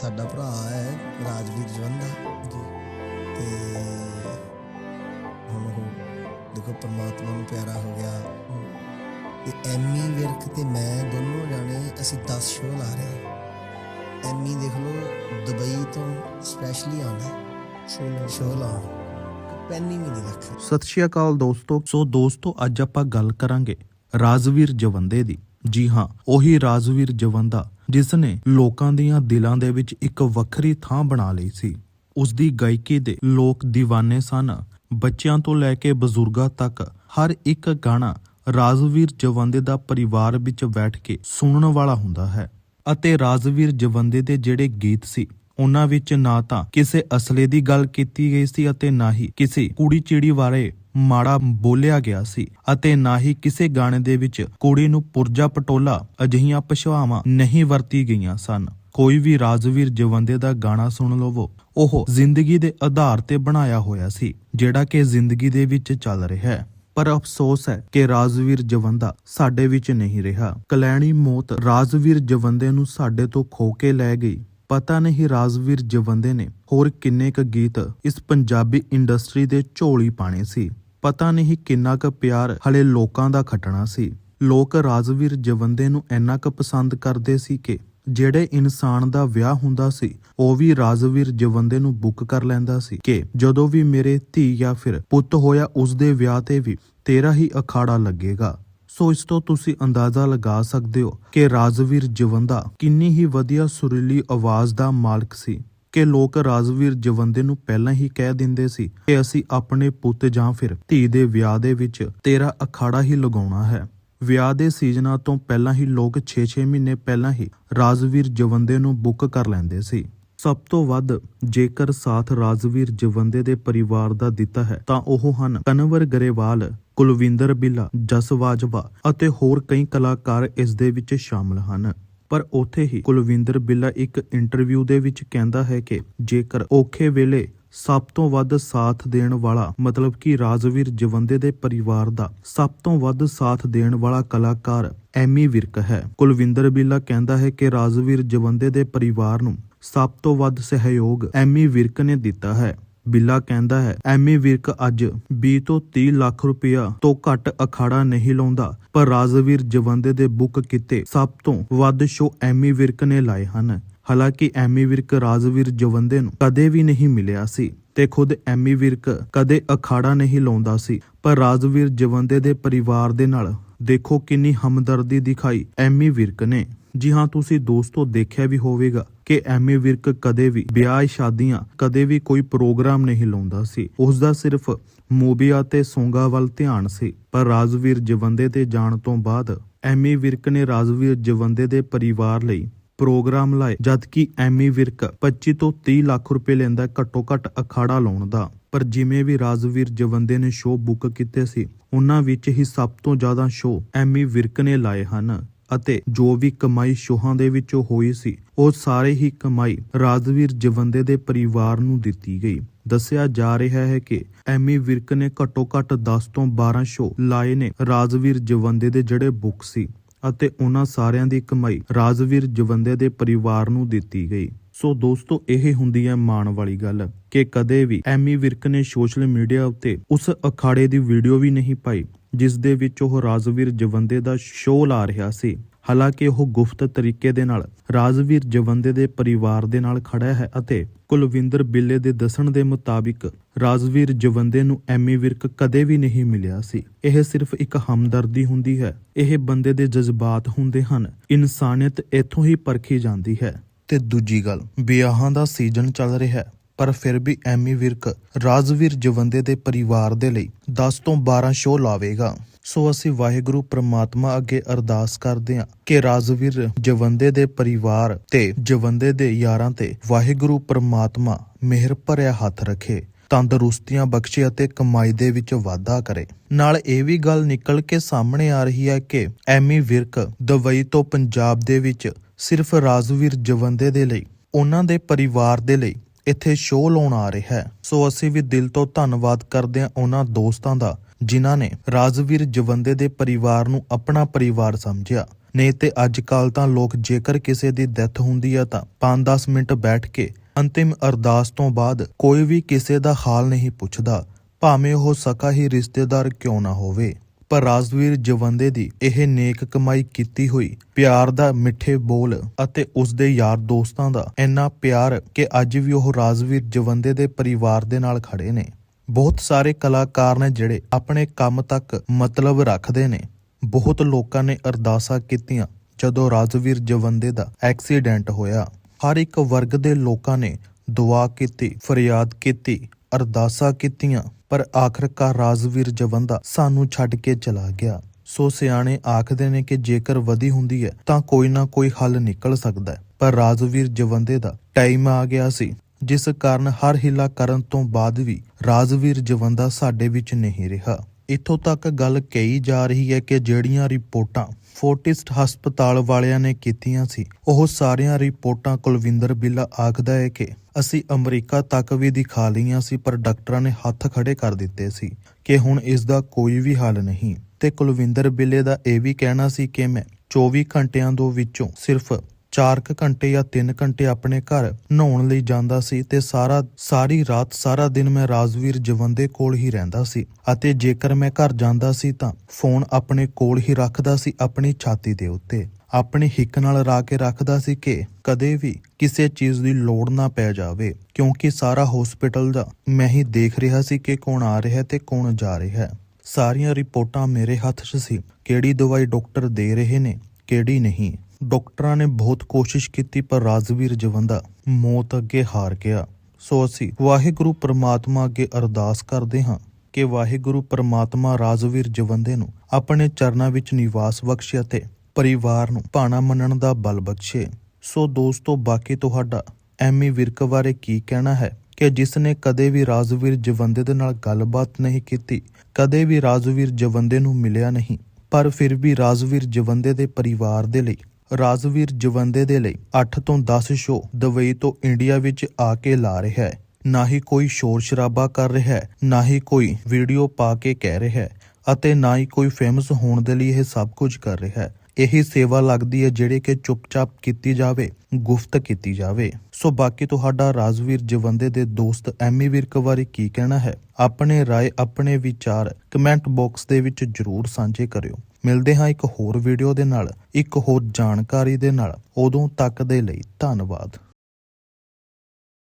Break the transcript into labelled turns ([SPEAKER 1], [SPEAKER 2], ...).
[SPEAKER 1] ਸਾਡਾ ਭਰਾ ਹੈ ਰਾਜਵੀਰ ਜਵੰਦਾ।
[SPEAKER 2] ਜੀ।
[SPEAKER 1] ਤੇ ਹੁਣ ਉਹ ਦੇਖੋ ਪ੍ਰਮਾਤਮਾ ਨੂੰ ਪਿਆਰਾ ਹੋ ਗਿਆ। ਤੇ ਐਮੀ ਵਿਰਕ ਤੇ ਮੈਂ ਦੋਨੋਂ ਜਾਣੇ ਅਸੀਂ 10 ਸ਼ੋਅ ਲਾ ਰਹੇ ਹਾਂ। ਐਮੀ ਦੇਖ ਲਓ ਦੁਬਈ ਤੋਂ ਸਪੈਸ਼ਲੀ ਆਉਂਦਾ। ਸ਼ੋਅ ਲਾਉਣ। ਪੈਨੀ ਵੀ ਨਹੀਂ ਰੱਖ
[SPEAKER 2] ਸਤਿ ਸ਼੍ਰੀ ਅਕਾਲ ਦੋਸਤੋ। ਸੋ ਦੋਸਤੋ ਅੱਜ ਆਪਾਂ ਗੱਲ ਕਰਾਂਗੇ ਰਾਜਵੀਰ ਜਵੰਦੇ ਦੀ। ਜੀ ਹਾਂ ਉਹੀ ਰਾਜਵੀਰ ਜਵੰਦਾ ਜਿਸ ਨੇ ਲੋਕਾਂ ਦੀਆਂ ਦਿਲਾਂ ਦੇ ਵਿੱਚ ਇੱਕ ਵੱਖਰੀ ਥਾਂ ਬਣਾ ਲਈ ਸੀ। ਉਸ ਦੀ ਗਾਇਕੀ ਦੇ ਲੋਕ دیਵਾਨੇ ਸਨ। ਬੱਚਿਆਂ ਤੋਂ ਲੈ ਕੇ ਬਜ਼ੁਰਗਾਂ ਤੱਕ ਹਰ ਇੱਕ ਗਾਣਾ ਰਾਜਵੀਰ ਜਵੰਦੇ ਦਾ ਪਰਿਵਾਰ ਵਿੱਚ ਬੈਠ ਕੇ ਸੁਣਨ ਵਾਲਾ ਹੁੰਦਾ ਹੈ ਅਤੇ ਰਾਜਵੀਰ ਜਵੰਦੇ ਦੇ ਜਿਹੜੇ ਗੀਤ ਸੀ, ਉਹਨਾਂ ਵਿੱਚ ਨਾ ਤਾਂ ਕਿਸੇ ਅਸਲੇ ਦੀ ਗੱਲ ਕੀਤੀ ਗਈ ਸੀ ਅਤੇ ਨਾ ਹੀ ਕਿਸੇ ਕੁੜੀ ਚਿੜੀ ਬਾਰੇ ਮਾੜਾ ਬੋਲਿਆ ਗਿਆ ਸੀ ਅਤੇ ਨਾ ਹੀ ਕਿਸੇ ਗਾਣੇ ਦੇ ਵਿੱਚ ਕੁੜੀ ਨੂੰ ਪੁਰਜਾ ਪਟੋਲਾ ਅਜਿਹੀਆਂ ਭਾਸ਼ਾਵਾਂ ਨਹੀਂ ਵਰਤੀ ਗਈਆਂ ਸਨ। ਕੋਈ ਵੀ ਰਾਜਵੀਰ ਜਵੰਦੇ ਦਾ ਗਾਣਾ ਸੁਣ ਲਵੋ। ਉਹ ਜ਼ਿੰਦਗੀ ਦੇ ਆਧਾਰ ਤੇ ਬਣਾਇਆ ਹੋਇਆ ਸੀ, ਜਿਹੜਾ ਕਿ ਜ਼ਿੰਦਗੀ ਦੇ ਵਿੱਚ ਚੱਲ ਰਿਹਾ ਹੈ। ਪਰ ਅਫਸੋਸ ਹੈ ਕਿ ਰਾਜਵੀਰ ਜਵੰਦਾ ਸਾਡੇ ਵਿੱਚ ਨਹੀਂ ਰਿਹਾ। ਕਲੈਣੀ ਮੌਤ ਰਾਜਵੀਰ ਜਵੰਦੇ ਨੂੰ ਸਾਡੇ ਤੋਂ ਖੋ ਕੇ ਲੈ ਗਈ। ਪਤਾ ਨਹੀਂ ਰਾਜਵੀਰ ਜਵੰਦੇ ਨੇ ਹੋਰ ਕਿੰਨੇ ਕ ਗੀਤ ਇਸ ਪੰਜਾਬੀ ਇੰਡਸਟਰੀ ਦੇ ਝੋਲੀ ਪਾਣੇ ਸੀ। ਪਤਾ ਨਹੀਂ ਕਿੰਨਾ ਕ ਪਿਆਰ ਹਲੇ ਲੋਕਾਂ ਦਾ ਖਟਣਾ ਸੀ। ਲੋਕ ਰਾਜਵੀਰ ਜਵੰਦੇ ਨੂੰ ਇੰਨਾ ਕ ਪਸੰਦ ਕਰਦੇ ਸੀ ਕਿ ਜਿਹੜੇ ਇਨਸਾਨ ਦਾ ਵਿਆਹ ਹੁੰਦਾ ਸੀ, ਉਹ ਵੀ ਰਾਜਵੀਰ ਜਵੰਦੇ ਨੂੰ ਬੁੱਕ ਕਰ ਲੈਂਦਾ ਸੀ ਕਿ ਜਦੋਂ ਵੀ ਮੇਰੇ ਧੀ ਜਾਂ ਫਿਰ ਪੁੱਤ ਹੋਇਆ ਉਸ ਦੇ ਵਿਆਹ ਤੇ ਵੀ ਤੇਰਾ ਹੀ ਅਖਾੜਾ ਲੱਗੇਗਾ। ਸੋ ਇਸ ਤੋਂ ਤੁਸੀਂ ਅੰਦਾਜ਼ਾ ਲਗਾ ਸਕਦੇ ਹੋ ਕਿ ਰਾਜਵੀਰ ਜਵੰਦਾ ਕਿੰਨੀ ਹੀ ਵਧੀਆ ਸੁਰੀਲੀ ਆਵਾਜ਼ ਦਾ ਮਾਲਕ ਸੀ, ਕਿ ਲੋਕ ਰਾਜਵੀਰ ਜਵੰਦੇ ਨੂੰ ਪਹਿਲਾਂ ਹੀ ਕਹਿ ਦਿੰਦੇ ਸੀ ਕਿ ਅਸੀਂ ਆਪਣੇ ਪੁੱਤ ਜਾਂ ਫਿਰ ਧੀ ਦੇ ਵਿਆਹ ਦੇ ਵਿੱਚ ਤੇਰਾ ਅਖਾੜਾ ਹੀ ਲਗਾਉਣਾ ਹੈ। ਵਿਆਹ ਦੇ ਸੀਜ਼ਨਾਂ ਤੋਂ ਪਹਿਲਾਂ ਹੀ ਲੋਕ 6-6 ਮਹੀਨੇ ਪਹਿਲਾਂ ਹੀ ਰਾਜਵੀਰ ਜਵੰਦੇ ਨੂੰ ਬੁੱਕ ਕਰ ਲੈਂਦੇ ਸੀ। ਸਭ ਤੋਂ ਵੱਧ ਜੇਕਰ ਸਾਥ ਰਾਜਵੀਰ ਜਵੰਦੇ ਦੇ ਪਰਿਵਾਰ ਦਾ ਦਿੱਤਾ ਹੈ ਤਾਂ ਉਹ ਹਨ ਕਨਵਰ ਗਰੇਵਾਲ ਕੁਲਵਿੰਦਰ ਬਿੱਲਾ, ਜਸ ਬਾਜਵਾ ਅਤੇ ਹੋਰ ਕਈ ਕਲਾਕਾਰ ਇਸ ਦੇ ਵਿੱਚ ਸ਼ਾਮਲ ਹਨ। ਪਰ ਉੱਥੇ ਹੀ ਕੁਲਵਿੰਦਰ ਬਿੱਲਾ ਇੱਕ ਇੰਟਰਵਿਊ ਦੇ ਵਿੱਚ ਕਹਿੰਦਾ ਹੈ ਕਿ ਜੇਕਰ ਔਖੇ ਵੇਲੇ ਸਭ ਤੋਂ ਵੱਧ ਸਾਥ ਦੇਣ ਵਾਲਾ, ਮਤਲਬ ਕਿ ਰਾਜਵੀਰ ਜਵੰਦੇ ਦੇ ਪਰਿਵਾਰ ਦਾ ਸਭ ਤੋਂ ਵੱਧ ਸਾਥ ਦੇਣ ਵਾਲਾ ਕਲਾਕਾਰ ਐਮੀ ਵਿਰਕ ਹੈ। ਕੁਲਵਿੰਦਰ ਬਿੱਲਾ ਕਹਿੰਦਾ ਹੈ ਕਿ ਰਾਜਵੀਰ ਜਵੰਦੇ ਦੇ ਪਰਿਵਾਰ ਨੂੰ ਸਭ ਤੋਂ ਵੱਧ ਸਹਿਯੋਗ ਐਮੀ ਵਿਰਕ ਨੇ ਦਿੱਤਾ ਹੈ। ਬਿੱਲਾ ਕਹਿੰਦਾ ਹੈ ਐਮੀ ਵਿਰਕ ਅੱਜ 20 ਤੋਂ 30 ਲੱਖ ਰੁਪਇਆ ਤੋਂ ਘੱਟ ਅਖਾੜਾ ਨਹੀਂ ਲਾਉਂਦਾ, ਪਰ ਰਾਜਵੀਰ ਜਵੰਦੇ ਦੇ ਬੁੱਕ ਕੀਤੇ ਸਭ ਤੋਂ ਵੱਧ ਸ਼ੋ ਐਮੀ ਵਿਰਕ ਨੇ ਲਾਏ ਹਨ। ਹਾਲਾਂਕਿ ਐਮੀ ਵਿਰਕ ਰਾਜਵੀਰ ਜਵੰਦੇ ਨੂੰ ਕਦੇ ਵੀ ਨਹੀਂ ਮਿਲਿਆ ਸੀ ਤੇ ਖੁਦ ਐਮੀ ਵਿਰਕ ਕਦੇ ਅਖਾੜਾ ਨਹੀਂ ਲਾਉਂਦਾ ਸੀ, ਪਰ ਰਾਜਵੀਰ ਜਵੰਦੇ ਦੇ ਪਰਿਵਾਰ ਦੇ ਨਾਲ ਦੇਖੋ ਕਿੰਨੀ ਹਮਦਰਦੀ ਦਿਖਾਈ ਐਮੀ ਵਿਰਕ ਨੇ। ਜੀ ਹਾਂ, ਤੁਸੀਂ ਦੋਸਤੋ, ਦੇਖਿਆ ਵੀ ਹੋਵੇਗਾ। ਕਿ ਐਮੀ ਵਿਰਕ ਕਦੇ ਵੀ ਵਿਆਹ ਸ਼ਾਦੀਆਂ ਕਦੇ ਵੀ ਕੋਈ ਪ੍ਰੋਗਰਾਮ ਨਹੀਂ ਲਾਉਂਦਾ ਸੀ। ਉਸ ਦਾ ਸਿਰਫ ਮੂਵੀਆਂ ਤੇ ਸੌਂਗਾ ਵੱਲ ਧਿਆਨ ਸੀ। ਪਰ ਰਾਜਵੀਰ ਜਵੰਦੇ ਤੇ ਜਾਣ ਤੋਂ ਬਾਅਦ ਐਮੀ ਵਿਰਕ ਨੇ ਰਾਜਵੀਰ ਜਵੰਦੇ ਦੇ ਪਰਿਵਾਰ ਲਈ ਪ੍ਰੋਗਰਾਮ ਲਾਏ, ਜਦਕਿ ਐਮੀ ਵਿਰਕ 25 ਤੋਂ 30 ਲੱਖ ਰੁਪਏ ਲੈਂਦਾ ਘੱਟੋ ਘੱਟ ਅਖਾੜਾ ਲਾਉਣ ਦਾ ਪਰ ਜਿਵੇਂ ਵੀ ਰਾਜਵੀਰ ਜਵੰਦੇ ਨੇ ਸ਼ੋਅ ਬੁੱਕ ਕੀਤੇ ਸੀ, ਉਹਨਾਂ ਵਿੱਚ ਹੀ ਸਭ ਤੋਂ ਜ਼ਿਆਦਾ ਸ਼ੋਅ ਐਮੀ ਵਿਰਕ ਨੇ ਲਾਏ ਹਨ। ਅਤੇ ਜੋ ਵੀ ਕਮਾਈ ਸ਼ੋਹਾਂ ਦੇ ਵਿੱਚੋਂ ਹੋਈ ਸੀ, ਉਹ ਸਾਰੇ ਹੀ ਕਮਾਈ ਰਾਜਵੀਰ ਜਵੰਦੇ ਦੇ ਪਰਿਵਾਰ ਨੂੰ ਦਿੱਤੀ ਗਈ। ਦੱਸਿਆ ਜਾ ਰਿਹਾ ਹੈ ਕਿ ਐਮੀ ਵਿਰਕ ਨੇ ਘੱਟੋ ਘੱਟ 10 ਤੋਂ 12 ਸ਼ੋ ਲਾਏ ਨੇ ਰਾਜਵੀਰ ਜਵੰਦੇ ਦੇ ਜਿਹੜੇ ਬੁੱਕ ਸੀ ਅਤੇ ਉਹਨਾਂ ਸਾਰਿਆਂ ਦੀ ਕਮਾਈ ਰਾਜਵੀਰ ਜਵੰਦੇ ਦੇ ਪਰਿਵਾਰ ਨੂੰ ਦਿੱਤੀ ਗਈ। ਸੋ ਦੋਸਤੋ, ਇਹ ਹੁੰਦੀ ਹੈ ਮਾਣ ਵਾਲੀ ਗੱਲ ਕਿ ਕਦੇ ਵੀ ਐਮੀ ਵਿਰਕ ਨੇ ਸੋਸ਼ਲ ਮੀਡੀਆ ਉੱਤੇ ਉਸ ਅਖਾੜੇ ਦੀ ਵੀਡੀਓ ਵੀ ਨਹੀਂ ਪਾਈ, ਜਿਸ ਦੇ ਵਿੱਚ ਉਹ ਰਾਜਵੀਰ ਜਵੰਦੇ ਦਾ ਸ਼ੋਅ ਲਾ ਰਿਹਾ ਸੀ। ਹਾਲਾਂਕਿ ਉਹ ਗੁਫਤ ਤਰੀਕੇ ਦੇ ਨਾਲ ਰਾਜਵੀਰ ਜਵੰਦੇ ਦੇ ਪਰਿਵਾਰ ਦੇ ਨਾਲ ਖੜਾ ਹੈ ਅਤੇ ਕੁਲਵਿੰਦਰ ਬਿੱਲੇ ਦੇ ਦੱਸਣ ਦੇ ਮੁਤਾਬਿਕ ਰਾਜਵੀਰ ਜਵੰਦੇ ਨੂੰ ਐਮੀ ਵਿਰਕ ਕਦੇ ਵੀ ਨਹੀਂ ਮਿਲਿਆ ਸੀ। ਇਹ ਸਿਰਫ ਇੱਕ ਹਮਦਰਦੀ ਹੁੰਦੀ ਹੈ। ਇਹ ਬੰਦੇ ਦੇ ਜਜ਼ਬਾਤ ਹੁੰਦੇ ਹਨ। ਇਨਸਾਨੀਅਤ ਇੱਥੋਂ ਹੀ ਪਰਖੀ ਜਾਂਦੀ ਹੈ। ਤੇ ਦੂਜੀ ਗੱਲ, ਵਿਆਹਾਂ ਦਾ ਸੀਜ਼ਨ ਚੱਲ ਰਿਹਾ ਹੈ, ਪਰ ਫਿਰ ਵੀ ਐਮੀ ਵਿਰਕ ਰਾਜਵੀਰ ਜਵੰਦੇ ਦੇ ਪਰਿਵਾਰ ਦੇ ਲਈ 10 ਤੋਂ 12 ਸ਼ੋਅ ਲਾਵੇਗਾ। ਸੋ ਅਸੀਂ ਵਾਹਿਗੁਰੂ ਪ੍ਰਮਾਤਮਾ ਅੱਗੇ ਅਰਦਾਸ ਕਰਦੇ ਹਾਂ ਕਿ ਰਾਜਵੀਰ ਜਵੰਦੇ ਦੇ ਪਰਿਵਾਰ ਤੇ ਜਵੰਦੇ ਦੇ ਯਾਰਾਂ ਤੇ ਵਾਹਿਗੁਰੂ ਪ੍ਰਮਾਤਮਾ ਮਿਹਰ ਭਰਿਆ ਹੱਥ ਰੱਖੇ, ਤੰਦਰੁਸਤੀਆਂ ਬਖਸ਼ੇ ਅਤੇ ਕਮਾਈ ਦੇ ਵਿੱਚ ਵਾਧਾ ਕਰੇ। ਨਾਲ ਇਹ ਵੀ ਗੱਲ ਨਿਕਲ ਕੇ ਸਾਹਮਣੇ ਆ ਰਹੀ ਹੈ ਕਿ ਐਮੀ ਵਿਰਕ ਦੁਬਈ ਤੋਂ ਪੰਜਾਬ ਦੇ ਵਿੱਚ ਸਿਰਫ ਰਾਜਵੀਰ ਜਵੰਦੇ ਦੇ ਲਈ, ਉਹਨਾਂ ਦੇ ਪਰਿਵਾਰ ਦੇ ਲਈ ਇੱਥੇ ਸ਼ੋਅ ਲਾਉਣ ਆ ਰਿਹਾ ਹੈ। ਸੋ ਅਸੀਂ ਵੀ ਦਿਲ ਤੋਂ ਧੰਨਵਾਦ ਕਰਦੇ ਹਾਂ ਉਹਨਾਂ ਦੋਸਤਾਂ ਦਾ, ਜਿਨ੍ਹਾਂ ਨੇ ਰਾਜਵੀਰ ਜਵੰਦੇ ਦੇ ਪਰਿਵਾਰ ਨੂੰ ਆਪਣਾ ਪਰਿਵਾਰ ਸਮਝਿਆ। ਨਹੀਂ ਤੇ ਅੱਜ ਕੱਲ ਤਾਂ ਲੋਕ ਜੇਕਰ ਕਿਸੇ ਦੀ ਡੈਥ ਹੁੰਦੀ ਆ ਤਾਂ 5-10 ਮਿੰਟ ਬੈਠ ਕੇ ਅੰਤਿਮ ਅਰਦਾਸ ਤੋਂ ਬਾਅਦ ਕੋਈ ਵੀ ਕਿਸੇ ਦਾ ਹਾਲ ਨਹੀਂ ਪੁੱਛਦਾ, ਭਾਵੇਂ ਉਹ ਸਕਾ ਹੀ ਰਿਸ਼ਤੇਦਾਰ ਕਿਉਂ ਨਾ ਹੋਵੇ। ਪਰ ਰਾਜਵੀਰ ਜਵੰਦੇ ਦੀ ਇਹ ਨੇਕ ਕਮਾਈ ਕੀਤੀ ਹੋਈ, ਪਿਆਰ ਦਾ ਮਿੱਠੇ ਬੋਲ ਅਤੇ ਉਸ ਦੇ ਯਾਰ ਦੋਸਤਾਂ ਦਾ ਇੰਨਾ ਪਿਆਰ ਕਿ ਅੱਜ ਵੀ ਉਹ ਰਾਜਵੀਰ ਜਵੰਦੇ ਦੇ ਪਰਿਵਾਰ ਦੇ ਨਾਲ ਖੜੇ ਨੇ। ਬਹੁਤ ਸਾਰੇ ਕਲਾਕਾਰ ਨੇ ਜਿਹੜੇ ਆਪਣੇ ਕੰਮ ਤੱਕ ਮਤਲਬ ਰੱਖਦੇ ਨੇ। ਬਹੁਤ ਲੋਕਾਂ ਨੇ ਅਰਦਾਸਾਂ ਕੀਤੀਆਂ ਜਦੋਂ ਰਾਜਵੀਰ ਜਵੰਦੇ ਦਾ ਐਕਸੀਡੈਂਟ ਹੋਇਆ। ਹਰ ਇੱਕ ਵਰਗ ਦੇ ਲੋਕਾਂ ਨੇ ਦੁਆ ਕੀਤੀ, ਫਰਿਆਦ ਕੀਤੀ, ਅਰਦਾਸਾਂ ਕੀਤੀਆਂ। ਪਰ ਆਖਰਕਾਰ ਰਾਜਵੀਰ ਜਵੰਦਾ ਸਾਨੂੰ ਛੱਡ ਕੇ ਚਲਾ ਗਿਆ। ਸੋ ਸਿਆਣੇ ਆਖਦੇ ਨੇ ਕਿ ਜੇਕਰ ਵਧੀ ਹੁੰਦੀ ਹੈ, ਤਾਂ ਕੋਈ ਨਾ ਕੋਈ ਹੱਲ ਨਿਕਲ ਸਕਦਾ ਹੈ। ਪਰ ਰਾਜਵੀਰ ਜਵੰਦੇ ਦਾ ਟਾਈਮ ਆ ਗਿਆ ਸੀ, ਜਿਸ ਕਾਰਨ ਹਰ ਹਿੱਲਾ ਕਰਨ ਤੋਂ ਬਾਅਦ ਵੀ ਰਾਜਵੀਰ ਜਵੰਦਾ ਸਾਡੇ ਵਿੱਚ ਨਹੀਂ ਰਿਹਾ। ਇੱਥੋਂ ਤੱਕ ਗੱਲ ਕਹੀ ਜਾ ਰਹੀ ਹੈ ਕਿ ਜਿਹੜੀਆਂ ਰਿਪੋਰਟਾਂ ਫੋਰਟਿਸਟ ਹਸਪਤਾਲ ਵਾਲਿਆਂ ਨੇ ਕੀਤੀਆਂ ਸੀ, ਉਹ ਸਾਰੀਆਂ ਰਿਪੋਰਟਾਂ ਕੁਲਵਿੰਦਰ ਬਿੱਲਾ ਆਖਦਾ ਹੈ ਕਿ ਅਸੀਂ ਅਮਰੀਕਾ ਤੱਕ ਵੀ ਦਿਖਾ ਲਈਆਂ ਸੀ, ਪਰ ਡਾਕਟਰਾਂ ਨੇ ਹੱਥ ਖੜੇ ਕਰ ਦਿੱਤੇ ਸੀ ਕਿ ਹੁਣ ਇਸ ਦਾ ਕੋਈ ਵੀ ਹੱਲ ਨਹੀਂ। ਤੇ ਕੁਲਵਿੰਦਰ ਬਿੱਲੇ ਦਾ ਇਹ ਵੀ ਕਹਿਣਾ ਸੀ ਕਿ ਮੈਂ 24 ਘੰਟਿਆਂ ਤੋਂ ਵਿੱਚੋਂ ਸਿਰਫ 4 ਘੰਟੇ ਜਾਂ 3 ਘੰਟੇ ਆਪਣੇ ਘਰ ਨਹਾਉਣ ਲਈ ਜਾਂਦਾ ਸੀ ਤੇ ਸਾਰਾ, ਸਾਰੀ ਰਾਤ, ਸਾਰਾ ਦਿਨ ਮੈਂ ਰਾਜਵੀਰ ਜਵੰਦੇ ਕੋਲ ਹੀ ਰਹਿੰਦਾ ਸੀ ਅਤੇ ਜੇਕਰ ਮੈਂ ਘਰ ਜਾਂਦਾ ਸੀ ਤਾਂ ਫੋਨ ਆਪਣੇ ਕੋਲ ਹੀ ਰੱਖਦਾ ਸੀ ਆਪਣੀ ਛਾਤੀ ਦੇ ਉੱਤੇ। ਆਪਣੀ ਹਿੱਕ ਨਾਲ ਰਾ ਕੇ ਰੱਖਦਾ ਸੀ ਕਿ ਕਦੇ ਵੀ ਕਿਸੇ ਚੀਜ਼ ਦੀ ਲੋੜ ਨਾ ਪੈ ਜਾਵੇ, ਕਿਉਂਕਿ ਸਾਰਾ ਹਸਪੀਟਲ ਦਾ ਮੈਂ ਹੀ ਦੇਖ ਰਿਹਾ ਸੀ ਕਿ ਕੌਣ ਆ ਰਿਹਾ ਤੇ ਕੌਣ ਜਾ ਰਿਹਾ। ਹੈ ਸਾਰੀਆਂ ਰਿਪੋਰਟਾਂ ਮੇਰੇ ਹੱਥ 'ਚ ਸੀ, ਕਿਹੜੀ ਦਵਾਈ ਡਾਕਟਰ ਦੇ ਰਹੇ ਨੇ, ਕਿਹੜੀ ਨਹੀਂ। ਡਾਕਟਰਾਂ ਨੇ ਬਹੁਤ ਕੋਸ਼ਿਸ਼ ਕੀਤੀ, ਪਰ ਰਾਜਵੀਰ ਜਵੰਦਾ ਮੌਤ ਅੱਗੇ ਹਾਰ ਗਿਆ। ਸੋ ਅਸੀਂ ਵਾਹਿਗੁਰੂ ਪ੍ਰਮਾਤਮਾ ਅੱਗੇ ਅਰਦਾਸ ਕਰਦੇ ਹਾਂ ਕਿ ਵਾਹਿਗੁਰੂ ਪ੍ਰਮਾਤਮਾ ਰਾਜਵੀਰ ਜਵੰਦੇ ਨੂੰ ਆਪਣੇ ਚਰਨਾਂ ਵਿੱਚ ਨਿਵਾਸ ਬਖਸ਼ੇ ਅਤੇ ਪਰਿਵਾਰ ਨੂੰ ਭਾਣਾ ਮੰਨਣ ਦਾ ਬਲ ਬਖਸ਼ੇ। ਸੋ ਦੋਸਤੋ, ਬਾਕੀ ਤੁਹਾਡਾ ਐਮੀ ਵਿਰਕ ਬਾਰੇ ਕੀ ਕਹਿਣਾ ਹੈ? ਕਿ ਜਿਸ ਨੇ ਕਦੇ ਵੀ ਰਾਜਵੀਰ ਜਵੰਦੇ ਦੇ ਨਾਲ ਗੱਲਬਾਤ ਨਹੀਂ ਕੀਤੀ, ਕਦੇ ਵੀ ਰਾਜਵੀਰ ਜਵੰਦੇ ਨੂੰ ਮਿਲਿਆ ਨਹੀਂ, ਪਰ ਫਿਰ ਵੀ ਰਾਜਵੀਰ ਜਵੰਦੇ ਦੇ ਪਰਿਵਾਰ ਦੇ ਲਈ, ਰਾਜਵੀਰ ਜਵੰਦੇ ਦੇ ਲਈ 8 ਤੋਂ 10 ਸ਼ੋ ਦੁਬਈ ਤੋਂ ਇੰਡੀਆ ਵਿੱਚ ਆ ਕੇ ਲਾ ਰਿਹਾ ਹੈ। ਨਾ ਹੀ ਕੋਈ ਸ਼ੋਰ ਸ਼ਰਾਬਾ ਕਰ ਰਿਹਾ ਹੈ, ਨਾ ਹੀ ਕੋਈ ਵੀਡੀਓ ਪਾ ਕੇ ਕਹਿ ਰਿਹਾ ਹੈ ਅਤੇ ਨਾ ਹੀ ਕੋਈ ਫੇਮਸ ਹੋਣ ਦੇ ਲਈ ਇਹ ਸਭ ਕੁਝ ਕਰ ਰਿਹਾ ਹੈ। ਇਹੀ ਸੇਵਾ ਲੱਗਦੀ ਹੈ ਜਿਹੜੇ ਕਿ ਚੁੱਪਚਾਪ ਕੀਤੀ ਜਾਵੇ, ਗੁਫਤ ਕੀਤੀ ਜਾਵੇ। ਸੋ ਬਾਕੀ ਤੁਹਾਡਾ ਰਾਜਵੀਰ ਜਵੰਦੇ ਦੇ ਦੋਸਤ ਐਮੀ ਵਿਰਕ ਬਾਰੇ ਕੀ ਕਹਿਣਾ ਹੈ? ਆਪਣੇ ਰਾਏ, ਆਪਣੇ ਵਿਚਾਰ ਕਮੈਂਟ ਬਾਕਸ ਦੇ ਵਿੱਚ ਜਰੂਰ ਸਾਂਝੇ ਕਰਿਓ। ਮਿਲਦੇ ਹਾਂ ਇੱਕ ਹੋਰ ਵੀਡੀਓ ਦੇ ਨਾਲ, ਇੱਕ ਹੋਰ ਜਾਣਕਾਰੀ ਦੇ ਨਾਲ। ਉਦੋਂ ਤੱਕ ਦੇ ਲਈ ਧੰਨਵਾਦ।